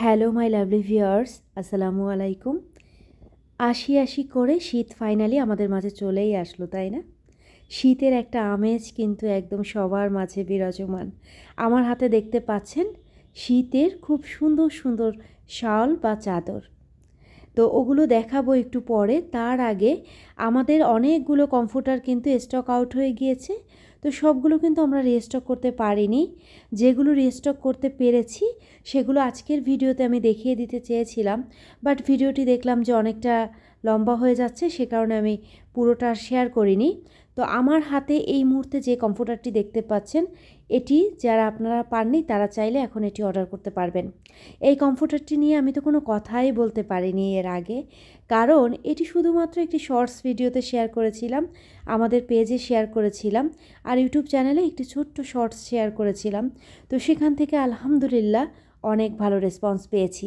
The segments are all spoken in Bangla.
হ্যালো, মাই লাভলি ভিউয়ার্স, আসসালামু আলাইকুম। আশি আশি করে শীত ফাইনালি আমাদের মাঝে চলেই আসলো, তাই না? শীতের একটা আমেজ কিন্তু একদম সবার মাঝে বিরাজমান। আমার হাতে দেখতে পাচ্ছেন শীতের খুব সুন্দর সুন্দর শাল বা চাদর। তো ওগুলো দেখাবো একটু পরে। তার আগে আমাদের অনেকগুলো কমফোর্টার কিন্তু স্টক আউট হয়ে গিয়েছে। তো সবগুলো কিন্তু আমরা রিস্টক করতে পারিনি। যেগুলো রিস্টক করতে পেরেছি, সেগুলো আজকের ভিডিওতে আমি দেখিয়ে দিতে চেয়েছিলাম। বাট ভিডিওটি দেখলাম যে অনেকটা লম্বা হয়ে যাচ্ছে, সে কারণে আমি পুরোটা শেয়ার করিনি। তো আমার হাতে এই মুহূর্তে যে কম্পিউটারটি দেখতে পাচ্ছেন এটি যারা আপনারা পাননি, তারা চাইলে এখন এটি অর্ডার করতে পারবেন। এই কম্পিউটারটি নিয়ে আমি তো কোনো কথাই বলতে পারিনি এর আগে। কারণ এটি শুধুমাত্র একটি শর্টস ভিডিওতে শেয়ার করেছিলাম, আমাদের পেজে শেয়ার করেছিলাম, আর ইউটিউব চ্যানেলে একটি ছোট্ট শর্টস শেয়ার করেছিলাম। তো সেখান থেকে আলহামদুলিল্লাহ অনেক ভালো রেসপন্স পেয়েছি।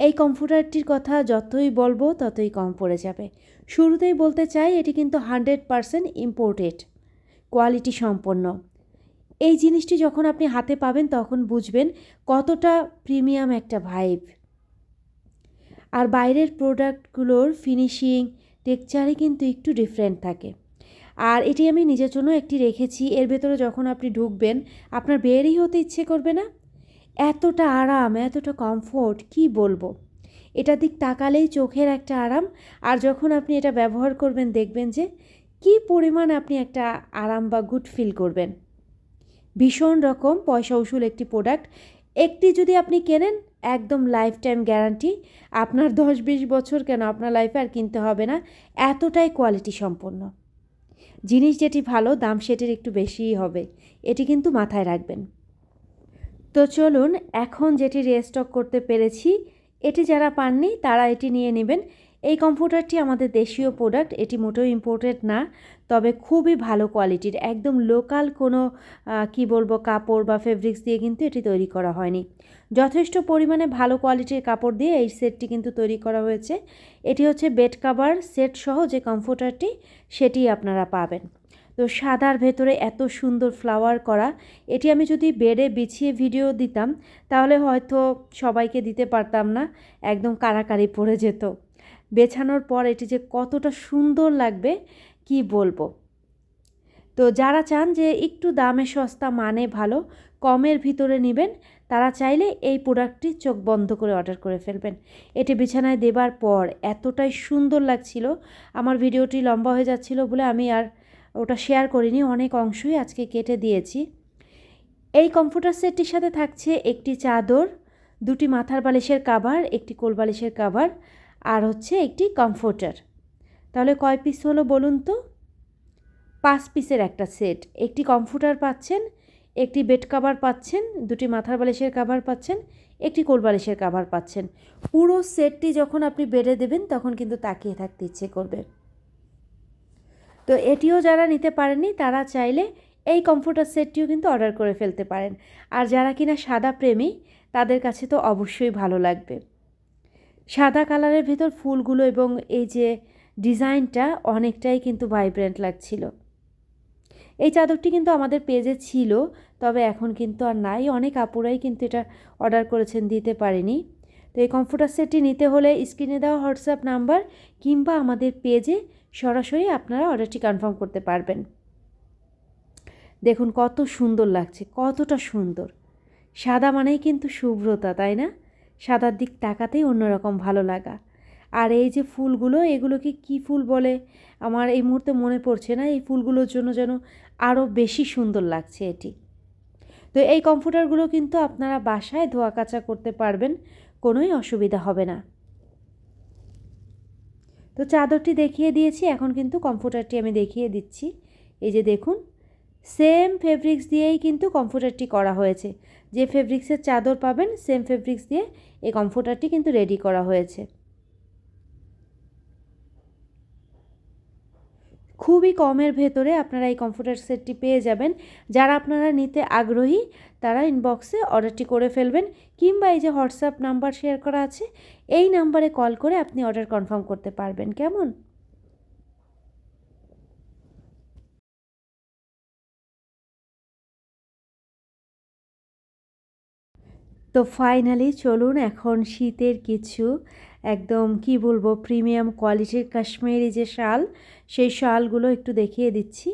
এই কম্পিউটারটির কথা যতই বলব, ততই কম পড়ে যাবে। শুরুতেই বলতে চাই, এটি কিন্তু হান্ড্রেড পারসেন্ট ইম্পোর্টেড কোয়ালিটি সম্পন্ন। এই জিনিসটি যখন আপনি হাতে পাবেন, তখন বুঝবেন কতটা প্রিমিয়াম একটা ভাইব। আর বাইরের প্রোডাক্টগুলোর ফিনিশিং টেক্সচারে কিন্তু একটু ডিফারেন্ট থাকে। আর এটি আমি নিজের জন্য একটি রেখেছি, এর ভেতরে যখন আপনি ঢুকবেন, আপনার বেরই হতে ইচ্ছে করবে না? এতটা আরাম, এতটা কমফোর্ট, কি বলব? এটার দিক তাকালেই চোখের একটা আরাম। আর যখন আপনি এটা ব্যবহার করবেন, দেখবেন যে কি পরিমাণ আপনি একটা আরাম বা গুড ফিল করবেন। ভীষণ রকম পয়সা উসুল একটি প্রোডাক্ট একটি যদি আপনি কেনেন, একদম লাইফ টাইম গ্যারান্টি আপনার দশ বিশ বছর কেন আপনার লাইফে আর কিনতে হবে না, এতটাই কোয়ালিটি সম্পন্ন। জিনিস যেটি ভালো, দাম সেটির একটু বেশিই হবে। এটি কিন্তু মাথায় রাখবেন। তো চলুন, এখন যেটি রেস্টক করতে পেরেছি, এটি যারা পাননি, তারা এটি নিয়ে নেবেন। এই কম্পিউটারটি আমাদের দেশীয় প্রোডাক্ট এটি মোটেও ইম্পোর্টেড না, তবে খুবই ভালো কোয়ালিটির একদম লোকাল কোনো কি বলব, কাপড় বা ফেব্রিক্স দিয়ে কিন্তু এটি তৈরি করা হয়নি। যথেষ্ট পরিমাণে ভালো কোয়ালিটির কাপড় দিয়ে এই সেটটি কিন্তু তৈরি করা হয়েছে। এটি হচ্ছে বেড কাভার সেট সহ যে কম্পিউটারটি, সেটি আপনারা পাবেন। তো সাদার ভেতরে এত সুন্দর ফ্লাওয়ার করা, এটি আমি যদি বেডে বিছিয়ে ভিডিও দিতাম, তাহলে হয়তো সবাইকে দিতে পারতাম না, একদম কারাকারি পড়ে যেত। বেছানোর পর এটি যে কতটা সুন্দর লাগবে, কি বলব? তো যারা চান যে একটু দামে সস্তা মানে ভালো, কমের ভিতরে নেবেন, তারা চাইলে এই প্রোডাক্টটি চোখ বন্ধ করে অর্ডার করে ফেলবেন। এটি বিছানায় দেবার পর এতটাই সুন্দর লাগছিল, আমার ভিডিওটি লম্বা হয়ে যাচ্ছিল বলে আমি আর ওটা শেয়ার করিনি, অনেক অংশই আজকে কেটে দিয়েছি। এই কম্পিউটার সেটটির সাথে থাকছে একটি চাদর, দুটি মাথার বালিশের কাভার, একটি কোল বালিশের কাভার আর হচ্ছে একটি কমফোর্টার তাহলে কয় পিস হলো বলুন তো? পাঁচ পিসের একটা সেট একটি কমফোর্টার পাচ্ছেন, একটি বেড কাভার পাচ্ছেন, দুটি মাথার বালিশের কাভার পাচ্ছেন, একটি কোল বালিশের কাভার পাচ্ছেন। পুরো সেটটি যখন আপনি বেডে দেবেন, তখন কিন্তু তাকিয়ে থাকতে ইচ্ছে করবে। তো এটিও যারা নিতে পারেননি, তারা চাইলে এই কমফোর্টার সেটটিও কিন্তু অর্ডার করে ফেলতে পারেন। আর যারা কিনা সাদা প্রেমী, তাদের কাছে তো অবশ্যই ভালো লাগবে। সাদা কালারের ভেতর ফুলগুলো এবং এই যে ডিজাইনটা অনেকটাই কিন্তু ভাইব্রেন্ট লাগছিল। এই চাদরটি কিন্তু আমাদের পেজে ছিল, তবে এখন কিন্তু আর নাই। অনেক আপুরাই কিন্তু এটা অর্ডার করেছেন, দিতে পারেনি। তো এই কমফোর্টার সেটটি নিতে হলে স্ক্রিনে দেওয়া হোয়াটসঅ্যাপ নাম্বার কিংবা আমাদের পেজে সরাসরি আপনারা অর্ডারটি কনফার্ম করতে পারবেন। দেখুন কত সুন্দর লাগছে, কতটা সুন্দর। সাদা মানেই কিন্তু শুভ্রতা, তাই না? সাদার দিক তাকাতেই অন্যরকম ভালো লাগা। আর এই যে ফুলগুলো, এগুলোকে কি ফুল বলে? আমার এই মুহূর্তে মনে পড়ছে না, এই ফুলগুলোর জন্য যেন আরও বেশি সুন্দর লাগছে এটি। তো এই কম্পিউটারগুলো কিন্তু আপনারা বাসায় ধোয়া কাচা করতে পারবেন, কোনোই অসুবিধা হবে না। তো চাদরটি দেখিয়ে দিয়েছি, এখন কিন্তু কম্পিউটারটি আমি দেখিয়ে দিচ্ছি। এই যে দেখুন, সেম ফেব্রিক্স দিয়েই কিন্তু কম্পিউটারটি করা হয়েছে। যে ফেব্রিক্সের চাদর পাবেন সেম ফেব্রিক্স দিয়ে এই কম্পিউটারটি কিন্তু রেডি করা হয়েছে। খুবই কমের ভেতরে আপনারা এই কম্পিউটার সেটটি পেয়ে যাবেন। যারা আপনারা নিতে আগ্রহী, তারা ইনবক্সে অর্ডারটি করে ফেলবেন, কিংবা এই যে হোয়াটসঅ্যাপ নাম্বার শেয়ার করা আছে, এই নাম্বারে কল করে আপনি অর্ডার কনফার্ম করতে পারবেন। কেমন? তো ফাইনালি চলুন এখন শীতের কিছু, একদম কি বলব প্রিমিয়াম কোয়ালিটির কাশ্মীরি যে শাল, সেই শালগুলো একটু দেখিয়ে দিচ্ছি।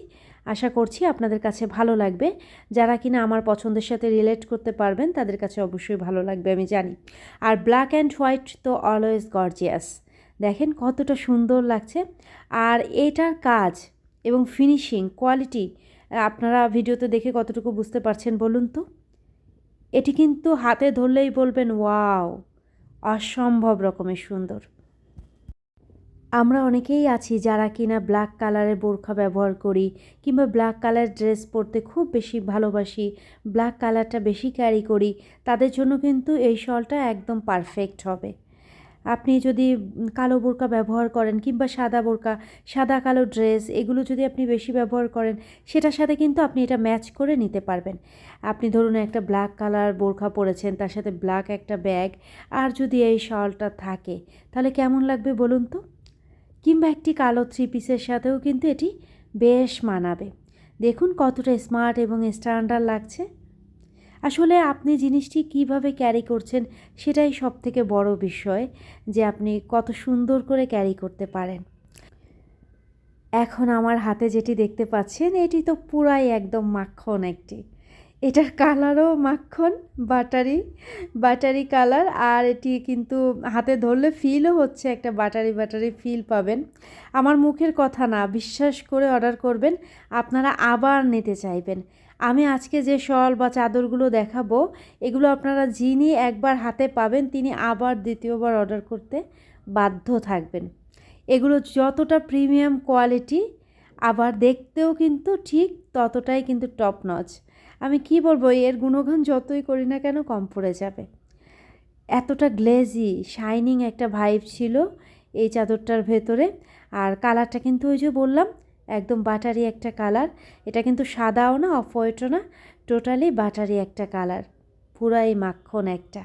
আশা করছি আপনাদের কাছে ভালো লাগবে। যারা কিনা আমার পছন্দের সাথে রিলেট করতে পারবেন, তাদের কাছে অবশ্যই ভালো লাগবে, আমি জানি। আর ব্ল্যাক অ্যান্ড হোয়াইট তো অলওয়েজ গর্জিয়াস দেখেন কতটা সুন্দর লাগছে। আর এটার কাজ এবং ফিনিশিং কোয়ালিটি আপনারা ভিডিওতে দেখে কতটুকু বুঝতে পারছেন বলুন তো? এটি কিন্তু হাতে ধরলেই বলবেন, ওয়াও, অসম্ভব রকমের সুন্দর। আমরা অনেকেই আছি যারা কিনা ব্ল্যাক কালারের বোরখা ব্যবহার করি কিংবা ব্ল্যাক কালার ড্রেস পরতে খুব বেশি ভালোবাসি, ব্ল্যাক কালারটা বেশি ক্যারি করি, তাদের জন্য কিন্তু এই শলটা একদম পারফেক্ট হবে। আপনি যদি কালো বোরকা ব্যবহার করেন কিংবা সাদা বোরকা, সাদা কালো ড্রেস, এগুলো যদি আপনি বেশি ব্যবহার করেন, সেটার সাথে কিন্তু আপনি এটা ম্যাচ করে নিতে পারবেন। আপনি ধরুন একটা ব্ল্যাক কালার বোরখা পরেছেন, তার সাথে ব্ল্যাক একটা ব্যাগ, আর যদি এই শলটা থাকে, তাহলে কেমন লাগবে বলুন তো? কিংবা একটি কালো থ্রি পিসের সাথেও কিন্তু এটি বেশ মানাবে। দেখুন কতটা স্মার্ট এবং স্ট্যান্ডার্ড লাগছে। আসলে আপনি জিনিসটি কীভাবে ক্যারি করছেন সেটাই সব থেকে বড় বিষয় যে আপনি কত সুন্দর করে ক্যারি করতে পারেন। এখন আমার হাতে যেটি দেখতে পাচ্ছেন, এটি তো পুরাই একদম মাখন একটি। এটার কালারও মাখন বাটারি বাটারি কালার আর এটি কিন্তু হাতে ধরলে ফিলও হচ্ছে একটা বাটারি বাটারি ফিল পাবেন। আমার মুখের কথা না, বিশ্বাস করে অর্ডার করবেন, আপনারা আবার নিতে চাইবেন। আমি আজকে যে শল বা চাদরগুলো দেখাবো, এগুলো আপনারা যিনি একবার হাতে পাবেন, তিনি আবার দ্বিতীয়বার অর্ডার করতে বাধ্য থাকবেন। এগুলো যতটা প্রিমিয়াম কোয়ালিটি আবার দেখতেও কিন্তু ঠিক ততটাই কিন্তু টপ নচ আমি কি বলব, এর গুণগান যতই করি না কেন কম পড়ে যাবে। এতটা গ্লেজি শাইনিং একটা ভাইব ছিল এই চাদরটার ভেতরে। আর কালারটা কিন্তু ওই যে বললাম একদম বাটারি একটা কালার। এটা কিন্তু সাদাও না, অফ হোয়াইটও না, টোটালি বাটারি একটা কালার। পুরাই মাখন একটা।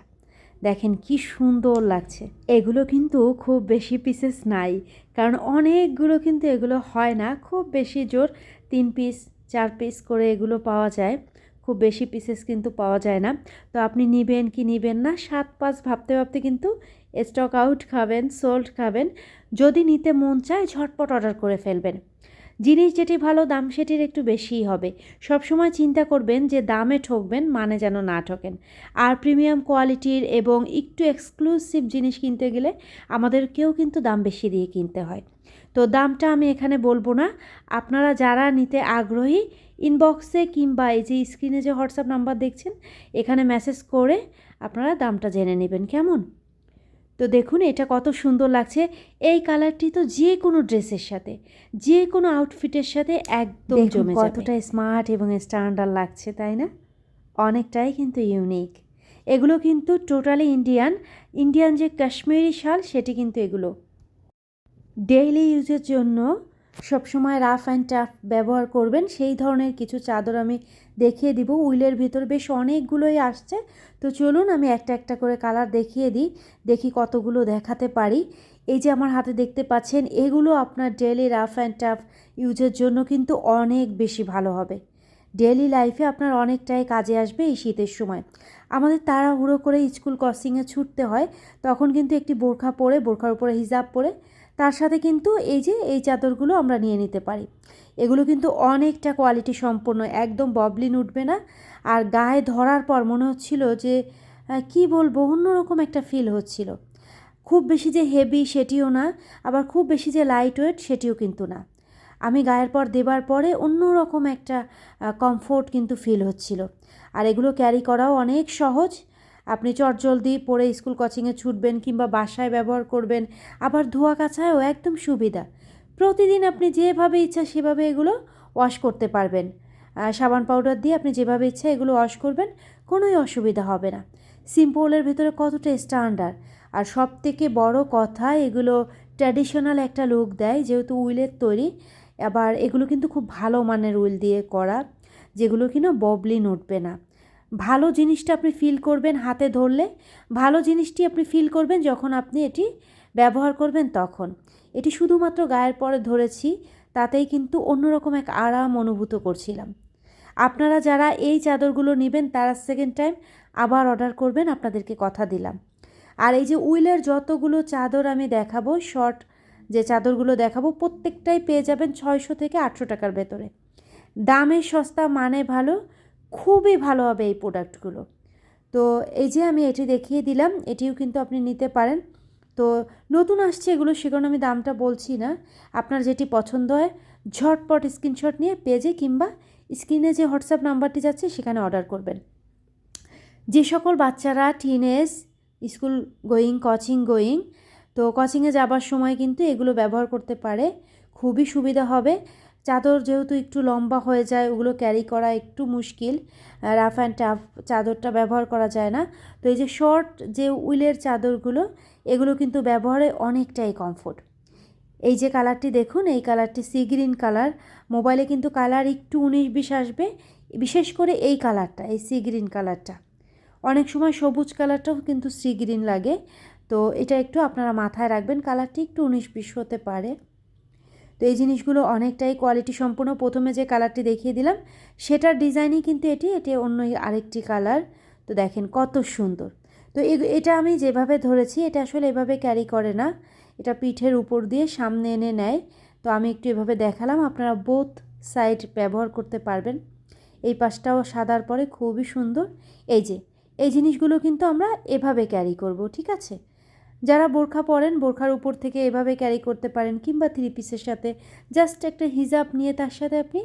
দেখেন কি সুন্দর লাগছে। এগুলো কিন্তু খুব বেশি পিসেস নাই, কারণ অনেকগুলো কিন্তু এগুলো হয় না। খুব বেশি জোর তিন পিস চার পিস করে এগুলো পাওয়া যায়। খুব বেশি পিসেস কিন্তু পাওয়া যায় না। তো আপনি নেবেন কি নেবেন না, সাত পাঁচ ভাবতে ভাবতে কিন্তু স্টক আউট খাবেন সোল্ড খাবেন। যদি নিতে মন চায়, ঝটপট অর্ডার করে ফেলবেন। জিনিস যেটি ভালো, দাম সেটির একটু বেশিই হবে। সবসময় চিন্তা করবেন যে দামে ঠকবেন মানে যেন না ঠকেন। আর প্রিমিয়াম কোয়ালিটির এবং একটু এক্সক্লুসিভ জিনিস কিনতে গেলে আমাদেরকেও কিন্তু দাম বেশি দিয়ে কিনতে হয়। তো দামটা আমি এখানে বলব না। আপনারা যারা নিতে আগ্রহী ইনবক্সে কিংবা এই যে স্ক্রিনে যে হোয়াটসঅ্যাপ নাম্বার দেখছেন, এখানে মেসেজ করে আপনারা দামটা জেনে নেবেন। কেমন? তো দেখুন এটা কত সুন্দর লাগছে। এই কালারটি তো যে কোনো ড্রেসের সাথে যে কোনো আউটফিটের সাথে একদম জমে কতটা স্মার্ট এবং স্ট্যান্ডার্ড লাগছে তাই না? অনেকটাই কিন্তু ইউনিক এগুলো কিন্তু টোটালি ইন্ডিয়ান ইন্ডিয়ান যে কাশ্মীরি শাল সেটি কিন্তু এগুলো। ডেইলি ইউজের জন্য সবসময় রাফ অ্যান্ড টাফ ব্যবহার করবেন। সেই ধরনের কিছু চাদর আমি দেখিয়ে দিব। উইলের ভিতর বেশ অনেকগুলোই আসছে। তো চলুন আমি একটা একটা করে কালার দেখিয়ে দিই। দেখি কতগুলো দেখাতে পারি। এই যে আমার হাতে দেখতে পাচ্ছেন, এগুলো আপনার ডেলি রাফ অ্যান্ড টাফ ইউজের জন্য কিন্তু অনেক বেশি ভালো হবে। ডেলি লাইফে আপনার অনেকটাই কাজে আসবে এই শীতের সময়। আমাদের তাড়াহুড়ো করে স্কুল ক্রসিংয়ে ছুটতে হয়। তখন কিন্তু একটি বোরখা পরে, বোরখার উপরে হিজাব পরে তার সাথে কিন্তু এই যে এই চাদরগুলো আমরা নিয়ে নিতে পারি। এগুলো কিন্তু অনেকটা কোয়ালিটি সম্পন্ন, একদম ববলিন উঠবে না। আর গায়ে ধরার পর মনে হচ্ছিল যে কি বলব, অন্যরকম একটা ফিল হচ্ছিল। খুব বেশি যে হেভি সেটিও না, আবার খুব বেশি যে লাইট ওয়েট সেটিও কিন্তু না। আমি গায়ের পর দেবার পরে অন্যরকম একটা কমফোর্ট কিন্তু ফিল হচ্ছিল। আর এগুলো ক্যারি করাও অনেক সহজ। আপনি চটজলদি পরে স্কুল কোচিংয়ে ছুটবেন কিংবা বাসায় ব্যবহার করবেন, আবার ধোয়া কাছায়ও একদম সুবিধা। প্রতিদিন আপনি যেভাবে ইচ্ছা সেভাবে এগুলো ওয়াশ করতে পারবেন। সাবান পাউডার দিয়ে আপনি যেভাবে ইচ্ছা এগুলো ওয়াশ করবেন, কোনোই অসুবিধা হবে না। সিম্পলের ভেতরে কতটা স্ট্যান্ডার্ড আর সব থেকে বড় কথা, এগুলো ট্র্যাডিশনাল একটা লুক দেয়, যেহেতু উইলের তৈরি, আবার এগুলো কিন্তু খুব ভালো মানের উইল দিয়ে করা, যেগুলো কিনা ববলিন উঠবে না। ভালো জিনিসটা আপনি ফিল করবেন হাতে ধরলে, ভালো জিনিসটি আপনি ফিল করবেন যখন আপনি এটি ব্যবহার করবেন তখন। এটি শুধুমাত্র গায়ের পরে ধরেছি, তাতেই কিন্তু অন্যরকম এক আরাম অনুভূত করছিলাম। আপনারা যারা এই চাদরগুলো নেবেন, তারা সেকেন্ড টাইম আবার অর্ডার করবেন, আপনাদেরকে কথা দিলাম। আর এই যে উইলের যতগুলো চাদর আমি দেখাবো শর্ট যে চাদরগুলো দেখাবো, প্রত্যেকটাই পেয়ে যাবেন ছয়শো থেকে আটশো টাকার ভেতরে। দামে সস্তা মানে ভালো খুবই ভালো হবে এই প্রোডাক্টগুলো তো এই যে আমি এটি দেখিয়ে দিলাম, এটিও কিন্তু আপনি নিতে পারেন। তো নতুন আসছে এগুলো, সে কারণে আমি দামটা বলছি না। আপনার যেটি পছন্দ হয়, ঝটপট স্ক্রিনশট নিয়ে পেজে কিংবা স্ক্রিনে যে হোয়াটসঅ্যাপ নাম্বারটি যাচ্ছে, সেখানে অর্ডার করবেন। যে সকল বাচ্চারা teenage school going coaching going তো কোচিংয়ে যাবার সময় কিন্তু এগুলো ব্যবহার করতে পারে। খুবই সুবিধা হবে। চাদর যেহেতু একটু লম্বা হয়ে যায়, ওগুলো ক্যারি করা একটু মুশকিল। রাফ অ্যান্ড টাফ চাদরটা ব্যবহার করা যায় না। তো এই যে শর্ট যে উইলের চাদরগুলো, এগুলো কিন্তু ব্যবহারে অনেকটাই কমফোর্ট এই যে কালারটি দেখুন, এই কালারটি সি গ্রিন কালার মোবাইলে কিন্তু কালার একটু উনিশ বিশ আসবে, বিশেষ করে এই কালারটা এই সি গ্রিন কালারটা অনেক সময় সবুজ কালারটাও কিন্তু সি গ্রিন লাগে। তো এটা একটু আপনারা মাথায় রাখবেন কালারটি একটু উনিশ বিশ হতে পারে। তো এই জিনিসগুলো অনেকটাই কোয়ালিটি সম্পূর্ণ প্রথমে যে কালারটি দেখিয়ে দিলাম, সেটার ডিজাইনই কিন্তু এটি এটি অন্য আরেকটি কালার তো দেখেন কত সুন্দর। তো এটা আমি যেভাবে ধরেছি, এটা আসলে এভাবে ক্যারি করে না। এটা পিঠের উপর দিয়ে সামনে এনে নেয়। তো আমি একটু এভাবে দেখালাম, আপনারা বোথ সাইড ব্যবহার করতে পারবেন। এই পাশটাও সাদার পরে খুবই সুন্দর। এই যে, এই জিনিসগুলো কিন্তু আমরা এভাবে ক্যারি করব, ঠিক আছে? যারা বোরখা পরেন, বোরখার উপর থেকে এভাবে ক্যারি করতে পারেন কিংবা থ্রি পিসের সাথে জাস্ট একটা হিজাব নিয়ে তার সাথে আপনি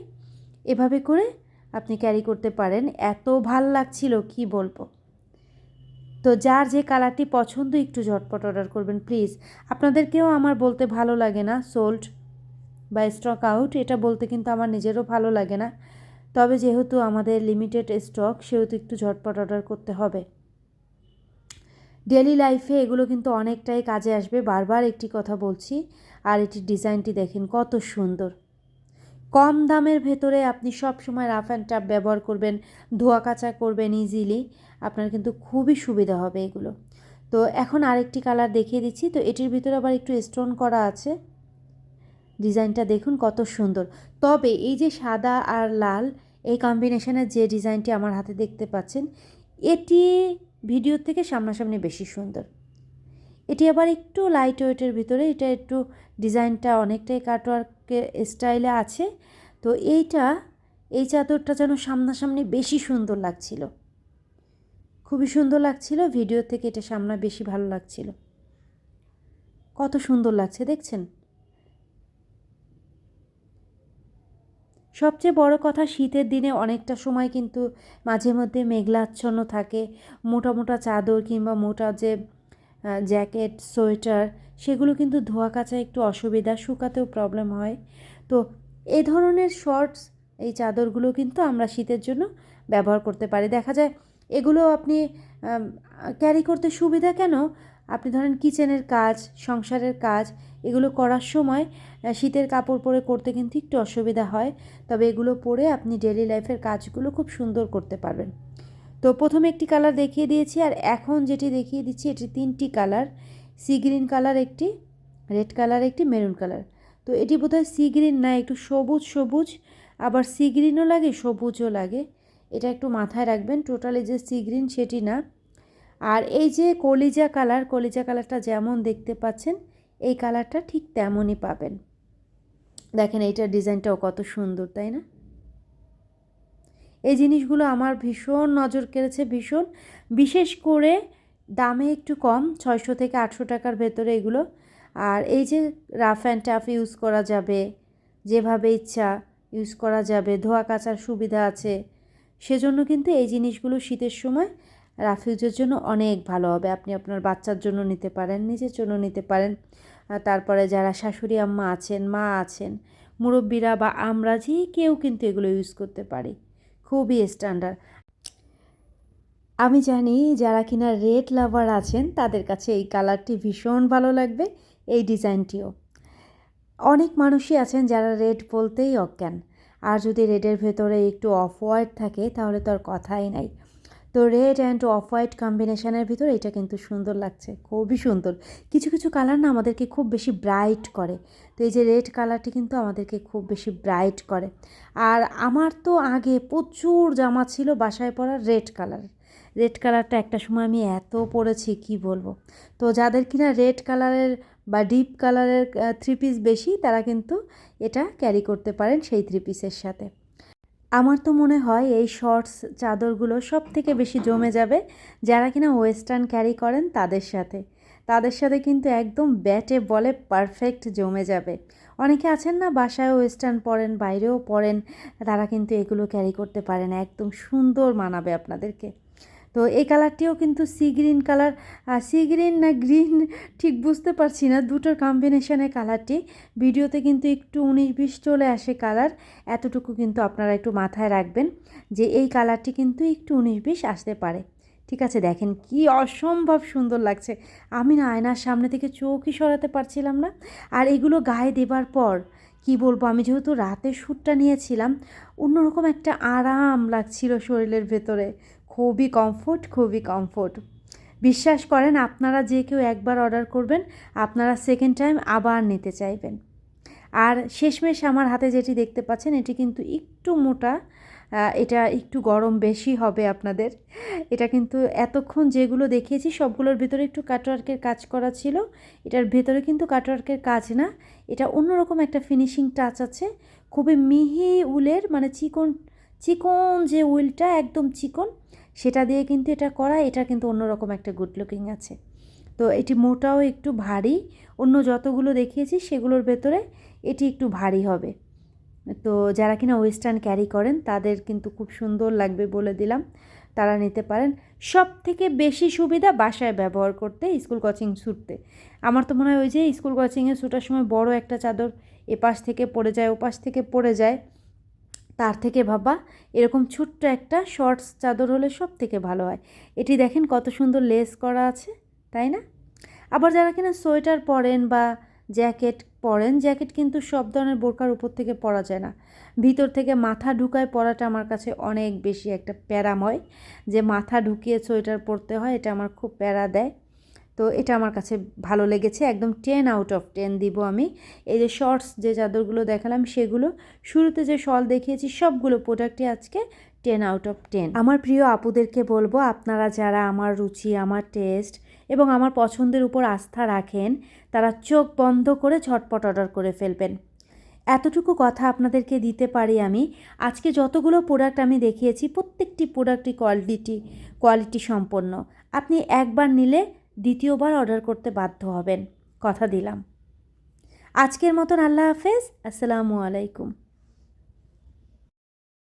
এভাবে করে আপনি ক্যারি করতে পারেন। এত ভালো লাগছিল, কি বলব? তো যার যে কালারটি পছন্দ, একটু ঝটপট অর্ডার করবেন প্লিজ আপনাদেরকেও আমার বলতে ভালো লাগে না সোল্ড বা স্টক আউট এটা বলতে কিন্তু আমার নিজেরও ভালো লাগে না। তবে যেহেতু আমাদের লিমিটেড স্টক সেহেতু একটু ঝটপট অর্ডার করতে হবে। ডেলি লাইফে এগুলো কিন্তু অনেকটাই কাজে আসবে। বারবার একটি কথা বলছি, আর এটির ডিজাইনটি দেখেন কত সুন্দর। কম দামের ভেতরে আপনি সব সময় রাফ অ্যান্ড টাপ ব্যবহার করবেন, ধোয়া কাচা করবেন ইজিলি আপনার কিন্তু খুবই সুবিধা হবে এগুলো। তো এখন আরেকটি কালার দেখিয়ে দিচ্ছি, তো এটির ভিতরে আবার একটু স্টোন করা আছে। ডিজাইনটা দেখুন কত সুন্দর। তবে এই যে সাদা আর লাল, এই কম্বিনেশনের যে ডিজাইনটি আমার হাতে দেখতে পাচ্ছেন, এটি ভিডিওর থেকে সামনাসামনি বেশি সুন্দর। এটি আবার একটু লাইট ওয়েটের ভিতরে, এটা একটু ডিজাইনটা অনেকটাই কাটওয়ার্কের স্টাইলে আছে। তো এইটা, এই চাদরটা যেন সামনাসামনি বেশি সুন্দর লাগছিল। খুবই সুন্দর লাগছিল ভিডিও থেকে এটা সামনা বেশি ভালো লাগছিল। কত সুন্দর লাগছে, দেখছেন? সবচেয়ে বড় কথা শীতের দিনে অনেকটা সময় কিন্তু মাঝে মধ্যে মেঘলাচ্ছন্ন থাকে। মোটা মোটা চাদর কিংবা মোটা যে জ্যাকেট, সোয়েটার, সেগুলো কিন্তু ধোয়া কাচা একটু অসুবিধা, শুকাতেও প্রবলেম হয়। তো এই ধরনের শর্টস এই চাদরগুলো কিন্তু আমরা শীতের জন্য ব্যবহার করতে পারি। দেখা যায় এগুলো আপনি ক্যারি করতে সুবিধা কেন? আপনি ধরেন কিচেনের কাজ, সংসারের কাজ এগুলো করার সময় শীতের কাপড় পরে করতে কিন্তু একটু অসুবিধা হয়। তবে এগুলো পরে আপনি ডেলি লাইফের কাজগুলো খুব সুন্দর করতে পারবেন। তো প্রথমে একটি কালার দেখিয়ে দিয়েছি আর এখন যেটি দেখিয়ে দিচ্ছি এটি তিনটি কালার সি গ্রিন কালার একটি রেড কালার একটি মেরুন কালার তো এটি বোধহয় সি গ্রিন না, একটু সবুজ সবুজ। আবার সি গ্রিনও লাগে, সবুজও লাগে। এটা একটু মাথায় রাখবেন টোটালি যে সি গ্রিন সেটি না। আর এই যে কলিজা কালার কলিজা কালারটা যেমন দেখতে পাচ্ছেন এই কালারটা ঠিক তেমনই পাবেন। দেখেন এইটার ডিজাইনটাও কত সুন্দর, তাই না? এই জিনিসগুলো আমার ভীষণ নজর কেড়েছে, ভীষণ। বিশেষ করে দামে একটু কম, ছয়শো থেকে আটশো টাকার ভেতরে এগুলো। আর এই যে রাফ অ্যান্ড টাফ ইউজ করা যাবে, যেভাবে ইচ্ছা ইউজ করা যাবে, ধোয়া কাচার সুবিধা আছে, সেজন্য কিন্তু এই জিনিসগুলো শীতের সময় রাফিউজের জন্য অনেক ভালো হবে। আপনি আপনার বাচ্চার জন্য নিতে পারেন, নিজের জন্য নিতে পারেন। তারপরে যারা শাশুড়ি আম্মা আছেন, মা আছেন, মুরব্বীরা বা আমরা যে কেউ কিন্তু এগুলো ইউজ করতে পারি। খুবই স্ট্যান্ডার্ড আমি জানি যারা কিনা রেড লাভার আছেন, তাদের কাছে এই কালারটি ভীষণ ভালো লাগবে, এই ডিজাইনটিও। অনেক মানুষই আছেন যারা রেড বলতেই অজ্ঞান। আর যদি রেডের ভেতরে একটু অফ হোয়াইট থাকে, তাহলে তো আর কথাই নাই। তো রেড অ্যান্ড অফ হোয়াইট কম্বিনেশানের ভিতর এটা কিন্তু সুন্দর লাগছে, খুবই সুন্দর। কিছু কিছু কালার না আমাদেরকে খুব বেশি ব্রাইট করে। তো এই যে রেড কালারটি কিন্তু আমাদেরকে খুব বেশি ব্রাইট করে। আর আমার তো আগে প্রচুর জামা ছিল বাসায় পরা রেড কালার রেড কালারটা একটা সময় আমি এত পরেছি, কি বলব? তো যাদের কিনা রেড কালারের বা ডিপ কালারের থ্রি পিস বেশি, তারা কিন্তু এটা ক্যারি করতে পারেন সেই থ্রি পিসের সাথে। আমার তো মনে হয় এই শর্টস চাদরগুলো সব থেকে বেশি জমে যাবে যারা কিনা ওয়েস্টার্ন ক্যারি করেন তাদের সাথে। তাদের সাথে কিন্তু একদম ব্যাটে বলে পারফেক্ট জমে যাবে। অনেকে আছেন না বাসায় ওয়েস্টার্ন পরেন, বাইরেও পরেন, তারা কিন্তু এগুলো ক্যারি করতে পারেন একদম সুন্দর মানাবে আপনাদেরকে। তো এই কালারটিও কিন্তু sea green colour. Sea green না গ্রিন ঠিক বুঝতে পারছি না। দুটোর কম্বিনেশনের কালারটি। ভিডিওতে কিন্তু একটু উনিশ বিশ চলে আসে কালার। এতটুকু কিন্তু আপনারা একটু মাথায় রাখবেন যে এই কালারটি কিন্তু একটু উনিশ বিশ আসতে পারে। ঠিক আছে, দেখেন কি অসম্ভব সুন্দর লাগছে। আমি না আয়নার সামনে থেকে চোখই সরাতে পারছিলাম না। আর এগুলো গায়ে দেবার পর, কি বলব, আমি যেহেতু রাতে শ্যুটটা নিয়েছিলাম, অন্যরকম একটা আরাম লাগছিল শরীরের ভেতরে। খুবই কমফোর্ট খুবই কমফোর্ট বিশ্বাস করেন, আপনারা যে কেউ একবার অর্ডার করবেন, আপনারা সেকেন্ড টাইম আবার নিতে চাইবেন। আর শেষমেশ আমার হাতে যেটি দেখতে পাচ্ছেন, এটি কিন্তু একটু মোটা এটা একটু গরম বেশি হবে আপনাদের। এটা কিন্তু এতক্ষণ যেগুলো দেখিয়েছি, সবগুলোর ভিতরে একটু কাটওয়ার্কের কাজ করা ছিল। এটার ভেতরে কিন্তু কাটওয়ার্কের কাজ না। এটা অন্যরকম একটা ফিনিশিং টাচ আছে। খুবই মিহি উলের মানে চিকন চিকন যে উইলটা একদম চিকন সেটা দিয়ে কিন্তু এটা করা, এটা কিন্তু অন্যরকম একটা গুড লুকিং আছে। তো এটি মোটাও একটু ভারী, অন্য যতগুলো দেখিয়েছি সেগুলোর ভেতরে এটি একটু ভারী হবে। তো যারা কিনা ওয়েস্টার্ন ক্যারি করেন, তাদের কিন্তু খুব সুন্দর লাগবে বলে দিলাম। তারা নিতে পারেন। সব থেকে বেশি সুবিধা বাসায় ব্যবহার করতে স্কুল কোচিং ছুটতে আমার তো মনে হয় ওই যে স্কুল কোচিংয়ে ছুটার সময় বড় একটা চাদর এপাশ থেকে পড়ে যায়, ওপাশ থেকে পড়ে যায়। তার থেকে ভাবা, এরকম ছোট্ট একটা শর্টস চাদর হলে সব থেকে ভালো হয়। এটি দেখেন কত সুন্দর লেস করা আছে, তাই না? আবার যারা কিনা সোয়েটার পরেন বা জ্যাকেট পরেন জ্যাকেট কিন্তু সব ধরনের বোরকার উপর থেকে পরা যায় না। ভিতর থেকে মাথা ঢুকায় পরাটা আমার কাছে অনেক বেশি একটা প্যারাময়, যে মাথা ঢুকিয়ে সোয়েটার পরতে হয়, এটা আমার খুব প্যারা দেয়। তো এটা আমার কাছে ভালো লেগেছে, একদম টেন আউট অফ টেন দিব আমি। এই যে শর্টস যে চাদরগুলো দেখালাম, সেগুলো শুরুতে যে শল দেখিয়েছি, সবগুলো প্রোডাক্টই আজকে টেন আউট অফ টেন আমার প্রিয় আপুদেরকে বলব, আপনারা যারা আমার রুচি, আমার টেস্ট এবং আমার পছন্দের উপর আস্থা রাখেন, তারা চোখ বন্ধ করে ঝটপট অর্ডার করে ফেলবেন। এতটুকু কথা আপনাদেরকে দিতে পারি আমি। আজকে যতগুলো প্রোডাক্ট আমি দেখিয়েছি, প্রত্যেকটি প্রোডাক্টই কোয়ালিটি কোয়ালিটি সম্পন্ন আপনি একবার নিলে দ্বিতীয়বার অর্ডার করতে বাধ্য হবেন। কথা দিলাম। আজকের মতন আল্লাহ হাফেজ। আসসালামু আলাইকুম।